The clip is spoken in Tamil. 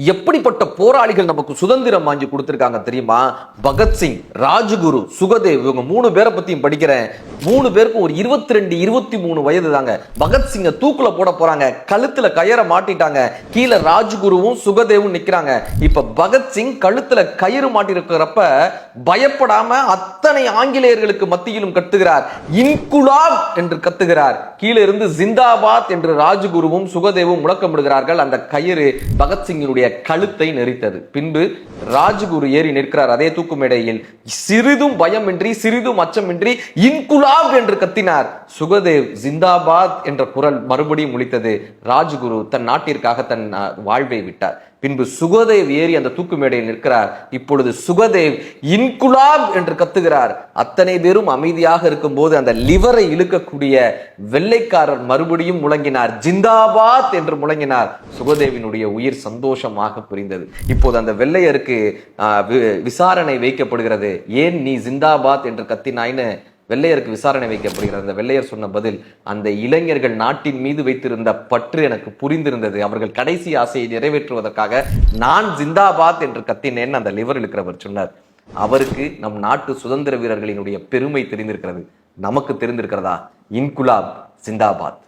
எப்படிப்பட்ட போராளிகள் நமக்கு சுதந்திரம் வாங்கி கொடுத்திருக்காங்க தெரியுமா? பகத்சிங் ராஜகுரு சுகதேவ் இவங்க மூணு பேரை பத்தியும் படிக்கிறேன். மூணு பேருக்கும் ஒரு இருபத்தி ரெண்டு இருபத்தி மூணு வயது தாங்க. பகத்சிங்க தூக்குல போட போறாங்க. கழுத்துல கயிறை மாட்டிட்டாங்க. கீழே ராஜகுருவும் சுகதேவும் நிக்கிறாங்க. இப்ப பகத்சிங் கழுத்துல கயிறு மாட்டிருக்கிறப்ப பயப்படாம அத்தனை ஆங்கிலேயர்களுக்கு மத்தியிலும் கத்துகிறார். இன்குலாப் என்று கத்துகிறார். கீழே இருந்து ஜிந்தாபாத் என்று ராஜகுருவும் சுகதேவும் முழக்கமிடுகிறார்கள். அந்த கயிறு பகத்சிங்கினுடைய கழுத்தை நெரித்தது. பின்பு ராஜகுரு ஏறி நிற்கிறார் அதே தூக்கு மேடையில் சிறிதும் பயமின்றி சிறிதும் அச்சமின்றி இன்குலாப் என்று கத்தினார். சுகதேவ் ஜிந்தாபாத் என்ற குரல் மறுபடியும் ஒழித்தது ராஜகுரு தன் நாட்டிற்காக தன் வாழ்வை விட்டார். பின்பு சுகதேவ் ஏறி அந்த தூக்கு மேடையில் நிற்கிறார். இப்பொழுது சுகதேவ் இன்குலாப் என்று கத்துகிறார். அத்தனை பேரும் அமைதியாக இருக்கும்போது அந்த லிவரை இழுக்கக்கூடிய வெள்ளைக்காரர் மறுபடியும் முழங்கினார். ஜிந்தாபாத் என்று முழங்கினார். சுகதேவினுடைய உயிர் சந்தோஷமாக புரிந்தது. இப்போது அந்த வெள்ளையருக்கு வி- விசாரணை வைக்கப்படுகிறது. ஏன் நீ ஜிந்தாபாத் என்று கத்தினாய்னு வெள்ளையருக்கு விசாரணை வைக்கப்படுகிறது. அந்த வெள்ளையர் சொன்ன பதில் அந்த இளைஞர்கள் நாட்டின் மீது வைத்திருந்த பற்று எனக்கு புரிந்திருந்தது. அவர்கள் கடைசி ஆசையை நிறைவேற்றுவதற்காக நான் ஜிந்தாபாத் என்று கத்தினேன் அந்த லிவர் இருக்கிறவர் சொன்னார். அவருக்கு நம் நாட்டு சுதந்திர வீரர்களினுடைய பெருமை தெரிந்திருக்கிறது. நமக்கு தெரிந்திருக்கிறதா? இன்குலாப் ஜிந்தாபாத்.